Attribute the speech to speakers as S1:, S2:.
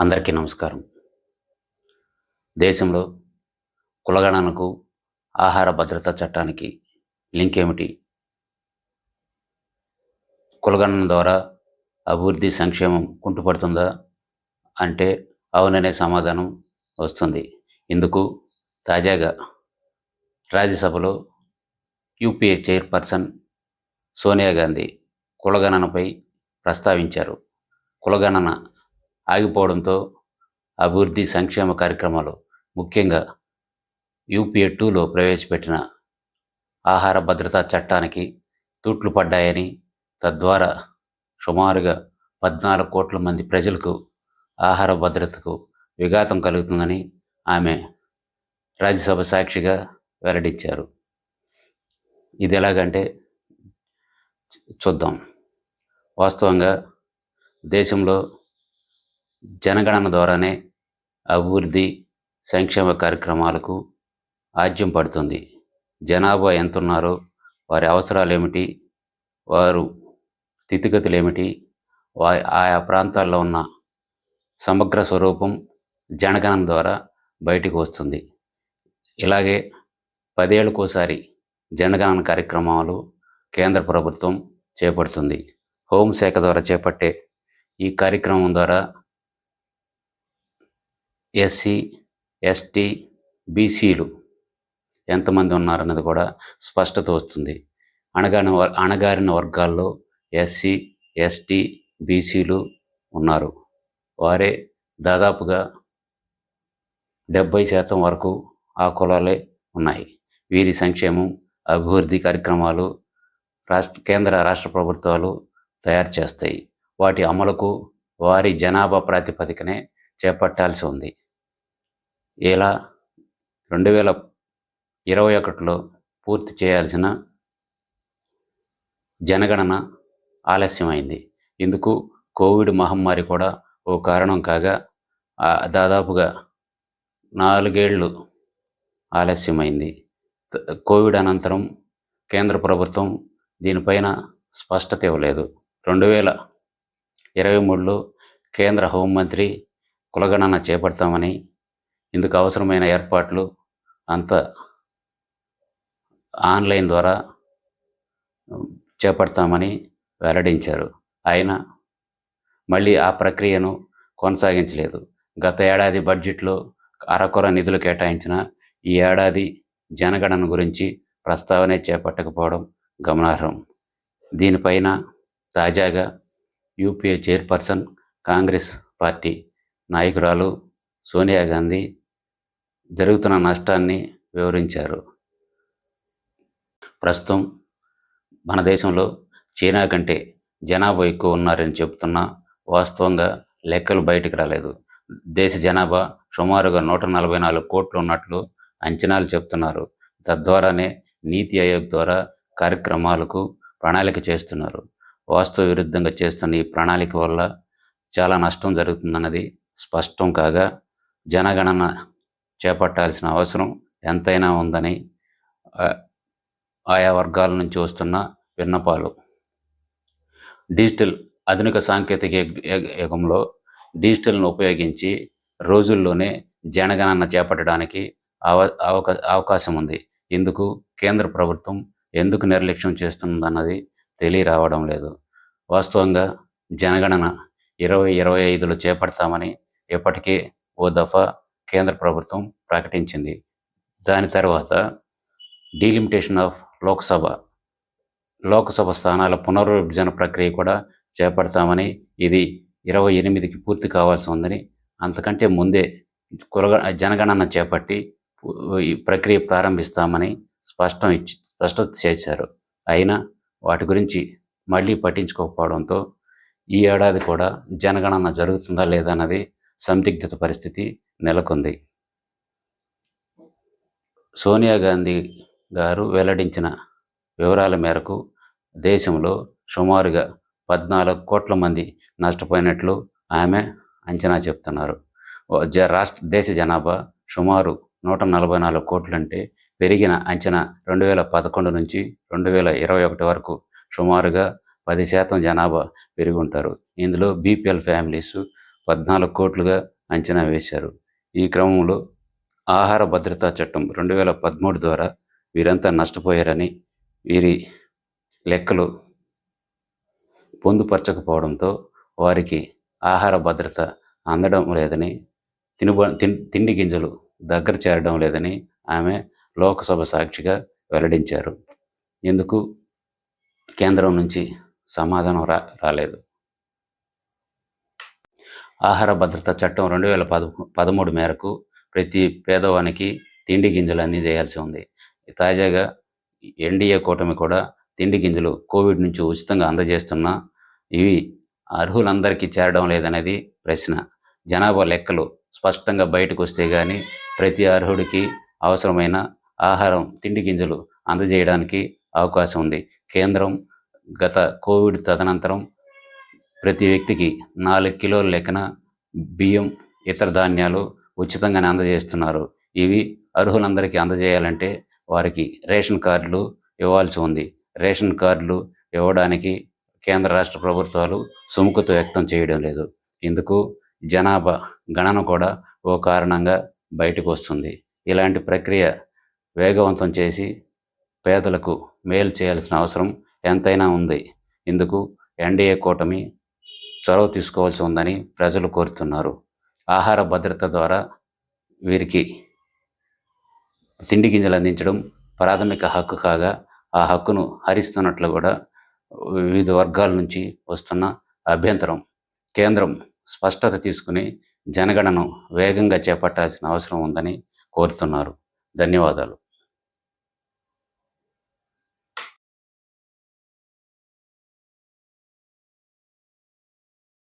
S1: అందరికీ నమస్కారం. దేశంలో కులగణనకు ఆహార భద్రతా చట్టానికి లింక్ ఏమిటి? కులగణన ద్వారా అభివృద్ధి సంక్షేమం కుంటుపడుతుందా? అంటే అవుననే సమాధానం వస్తుంది. ఇందుకు తాజాగా రాజ్యసభలో యూపీఏ చైర్పర్సన్ సోనియా గాంధీ కులగణనపై ప్రస్తావించారు. కులగణన ఆగిపోవడంతో అభివృద్ధి సంక్షేమ కార్యక్రమాలు ముఖ్యంగా యూపీఏ టూలో ప్రవేశపెట్టిన ఆహార భద్రతా చట్టానికి తూట్లు పడ్డాయని తద్వారా సుమారుగా పద్నాలుగు కోట్ల మంది ప్రజలకు ఆహార భద్రతకు విఘాతం కలుగుతుందని ఆమె రాజ్యసభ సాక్షిగా వెల్లడించారు. ఇది ఎలాగంటే చూద్దాం. వాస్తవంగా దేశంలో జనగణన ద్వారానే అభివృద్ధి సంక్షేమ కార్యక్రమాలకు ఆజ్యం పడుతుంది. జనాభా ఎంత ఉన్నారో వారి అవసరాలు ఏమిటి వారు స్థితిగతులు ఏమిటి వారి ఆయా ప్రాంతాల్లో ఉన్న సమగ్ర స్వరూపం జనగణన ద్వారా బయటికి వస్తుంది. ఇలాగే పదేళ్ళకోసారి జనగణన కార్యక్రమాలు కేంద్ర ప్రభుత్వం చేపడుతుంది. హోంశాఖ ద్వారా చేపట్టే ఈ కార్యక్రమం ద్వారా ఎస్సీ ఎస్టీ బీసీలు ఎంతమంది ఉన్నారన్నది కూడా స్పష్టత వస్తుంది. అణగారిన వర్- అణగారిన వర్గాల్లో ఎస్సీ ఎస్టీ బీసీలు ఉన్నారు. వారే దాదాపుగా డెబ్బై శాతం వరకు ఆ కులాలే ఉన్నాయి. వీరి సంక్షేమం అభివృద్ధి కార్యక్రమాలు రాష్ట్ర కేంద్ర రాష్ట్ర ప్రభుత్వాలు తయారు చేస్తాయి. వాటి అమలుకు వారి జనాభా ప్రాతిపదికనే చేపట్టాల్సి ఉంది. ఇలా రెండు వేల ఇరవై ఒకటిలో పూర్తి చేయాల్సిన జనగణన ఆలస్యమైంది. ఇందుకు కోవిడ్ మహమ్మారి కూడా ఓ కారణం కాగా దాదాపుగా నాలుగేళ్ళు ఆలస్యమైంది. కోవిడ్ అనంతరం కేంద్ర ప్రభుత్వం దీనిపైన స్పష్టత ఇవ్వలేదు. రెండు వేల ఇరవై మూడులో కేంద్ర హోంమంత్రి కులగణన చేపడతామని ఇందుకు అవసరమైన ఏర్పాట్లు అంత ఆన్లైన్ ద్వారా చేపడతామని వెల్లడించారు. అయినా మళ్ళీ ఆ ప్రక్రియను కొనసాగించలేదు. గత ఏడాది బడ్జెట్లో అరకొర నిధులు కేటాయించిన ఈ ఏడాది జనగణన గురించి ప్రస్తావనే చేపట్టకపోవడం గమనార్హం. దీనిపైన తాజాగా యూపీఏ చైర్పర్సన్ కాంగ్రెస్ పార్టీ నాయకురాలు సోనియా గాంధీ జరుగుతున్న నష్టాన్ని వివరించారు. ప్రస్తుతం మన దేశంలో చైనా కంటే జనాభా ఎక్కువ ఉన్నారని చెబుతున్నా వాస్తవంగా లెక్కలు బయటికి రాలేదు. దేశ జనాభా సుమారుగా నూట నలభై నాలుగు కోట్లు ఉన్నట్లు అంచనాలు చెప్తున్నారు తద్వారానే నీతి ఆయోగ్ ద్వారా కార్యక్రమాలకు ప్రణాళిక చేస్తున్నారు. వాస్తవ విరుద్ధంగా చేస్తున్న ఈ ప్రణాళిక వల్ల చాలా నష్టం జరుగుతుందన్నది స్పష్టం కాగా జనగణన చేపట్టాల్సిన అవసరం ఎంతైనా ఉందని ఆయా వర్గాల నుంచి వస్తున్న విన్నపాలు. డిజిటల్ ఆధునిక సాంకేతిక యుగంలో డిజిటల్ను ఉపయోగించి రోజుల్లోనే జనగణన చేపట్టడానికి అవ అవకా అవకాశం ఉంది. ఇందుకు కేంద్ర ప్రభుత్వం ఎందుకు నిర్లక్ష్యం చేస్తుందన్నది తెలియరావడం లేదు. వాస్తవంగా జనగణన ఇరవై ఇరవై ఐదులో చేపడతామని ఇప్పటికే ఓ దఫా కేంద్ర ప్రభుత్వం ప్రకటించింది. దాని తర్వాత డీలిమిటేషన్ ఆఫ్ లోక్సభ. లోక్సభ స్థానాల పునర్విభజన ప్రక్రియ కూడా చేపడతామని ఇది ఇరవై ఎనిమిదికి పూర్తి కావాల్సి ఉందని అంతకంటే ముందే కులగ జనగణన చేపట్టి ఈ ప్రక్రియ ప్రారంభిస్తామని స్పష్టం ఇచ్చి స్పష్టత చేశారు. అయినా వాటి గురించి మళ్ళీ పట్టించుకోకపోవడంతో ఈ ఏడాది కూడా జనగణన జరుగుతుందా లేదా అన్నది సందిగ్ధత పరిస్థితి నెలకొంది. సోనియా గాంధీ గారు వెల్లడించిన వివరాల మేరకు దేశంలో సుమారుగా పద్నాలుగు కోట్ల మంది నష్టపోయినట్లు ఆమె అంచనా చెప్తున్నారు. జ రాష్ట్ర దేశ జనాభా సుమారు నూట నలభై నాలుగు కోట్లంటే పెరిగిన అంచనా రెండు వేల పదకొండు నుంచి రెండు వేల ఇరవై ఒకటి వరకు సుమారుగా పది శాతం జనాభా పెరిగి ఉంటారు. ఇందులో బీపీఎల్ ఫ్యామిలీస్ పద్నాలుగు కోట్లుగా అంచనా వేశారు. ఈ క్రమంలో ఆహార భద్రతా చట్టం రెండు వేల పదమూడు ద్వారా వీరంతా నష్టపోయారని వీరి లెక్కలు పొందుపరచకపోవడంతో వారికి ఆహార భద్రత అందడం లేదని తినుబ తిండి గింజలు దగ్గర చేరడం లేదని ఆమె లోకసభ సాక్షిగా వెల్లడించారు. ఎందుకు కేంద్రం నుంచి సమాధానం రా రాలేదు. ఆహార భద్రతా చట్టం రెండు వేల పద పదమూడు మేరకు ప్రతి పేదవానికి తిండి గింజలు అందజేయాల్సి ఉంది. తాజాగా ఎన్డీఏ కూటమి కూడా తిండి గింజలు కోవిడ్ నుంచి ఉచితంగా అందజేస్తున్నా ఇవి అర్హులందరికీ చేరడం లేదనేది ప్రశ్న. జనాభా లెక్కలు స్పష్టంగా బయటకు వస్తే కానీ ప్రతి అర్హుడికి అవసరమైన ఆహారం తిండి గింజలు అందజేయడానికి అవకాశం ఉంది. కేంద్రం గత కోవిడ్ తదనంతరం ప్రతి వ్యక్తికి నాలుగు కిలోల లెక్కన బియ్యం ఇతర ధాన్యాలు ఉచితంగానే అందజేస్తున్నారు. ఇవి అర్హులందరికీ అందజేయాలంటే వారికి రేషన్ కార్డులు ఇవ్వాల్సి ఉంది. రేషన్ కార్డులు ఇవ్వడానికి కేంద్ర రాష్ట్ర ప్రభుత్వాలు సుముఖత వ్యక్తం చేయడం లేదు. ఇందుకు జనాభా గణన కూడా ఓ కారణంగా బయటకు వస్తుంది. ఇలాంటి ప్రక్రియ వేగవంతం చేసి పేదలకు మేలు చేయాల్సిన అవసరం ఎంతైనా ఉంది. ఇందుకు ఎన్డీఏ కూటమి చొరవ తీసుకోవాల్సి ఉందని ప్రజలు కోరుతున్నారు. ఆహార భద్రత ద్వారా వీరికి తిండి గింజలు అందించడం ప్రాథమిక హక్కు కాగా ఆ హక్కును హరిస్తున్నట్లు కూడా వివిధ వర్గాల నుంచి వస్తున్న అభ్యంతరం. కేంద్రం స్పష్టత తీసుకుని జనగణను వేగంగా చేపట్టాల్సిన అవసరం ఉందని కోరుతున్నారు. ధన్యవాదాలు.